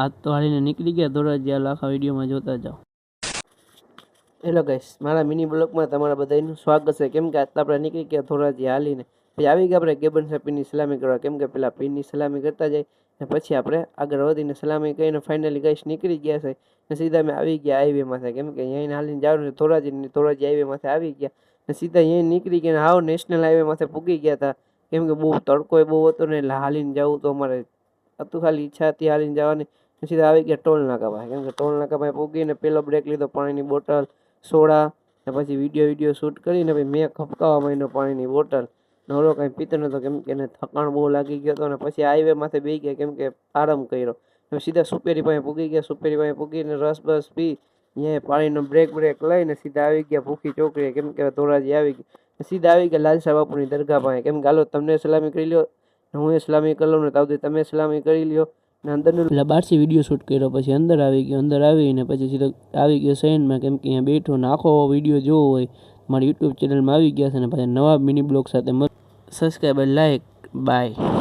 આજ તો હાલીને નીકળી ગયા ધોરાજી હાલ આખા વિડીયોમાં જોતા જાઓ. હેલો ગાઈસ મારા મિની બ્લોગમાં તમારા બધાનું સ્વાગત છે. કેમ કે આજ આપણે નીકળી ગયા ધોરાજી હાલીને. પછી આવી ગયા આપણે ગેબન સાપીની સલામી કરવા. કેમ કે પેલા પીરની સલામી કરતા જાય, ને પછી આપણે આગળ વધીને સલામી કરીને ફાઇનલી ગાઈસ નીકળી ગયા છે. ને સીધા મેં આવી ગયા હાઈવેમાંથી કેમ કે અહીંયા હાલીને જવાનું છે ધોરાજી ધોરાજી હાઈવેમાંથી આવી ગયા. ને સીધા અહીંયા નીકળી ગયા હાવ નેશનલ હાઈવેમાંથી પૂગી ગયા હતા. કેમ કે બહુ તડકો બહુ હતો ને એટલે હાલીને જવું તો અમારે હતું ખાલી ઈચ્છા હતી હાલીને જવાની. સીધા આવી ગયા ટોલ નાકા પાસે. કેમ કે ટોલ નાકા પાસે પૂગીને પહેલો બ્રેક લીધો પાણીની બોટલ, સોડા ને પછી વીડિયો વીડિયો શૂટ કરીને પછી મેં ખપકાવા માંડ્યો પાણીની બોટલ. નવરો કાંઈ પીતો નહોતો કેમ કે એને થકાણ બહુ લાગી ગયો હતો ને પછી હાઈવે માથે ગયા, કેમ કે આરામ કર્યો. સીધા સુપેરી પાસે પૂગી ગયા, સુપેરી પાસે પૂગીને રસ બસ પી અહીંયા પાણીનો બ્રેક બ્રેક લઈને સીધા આવી ગયા ભૂખી ચોકડીએ, કેમ કે ધોરાજી આવી ગયા સીધા આવી ગયા લાલસા બાપુની દરગાહ પાસે. કેમ કે હાલો, તમને સલામી કરી લ્યો, હું એ સલામી કરી લઉં ને તાવથી તમે સલામી કરી લ્યો. ને અંદરનો બારસી વીડિયો શૂટ કર્યો, પછી અંદર આવી ગયો, અંદર આવીને પછી સીધો આવી ગયો શહેરમાં કેમ કે અહીંયા બેઠો ને આખો વીડિયો જોવો હોય. મારી યુટ્યુબ ચેનલમાં આવી ગયા છે ને પછી નવા મિની બ્લોગ સાથે સબસ્ક્રાઈબર લાઈક બાય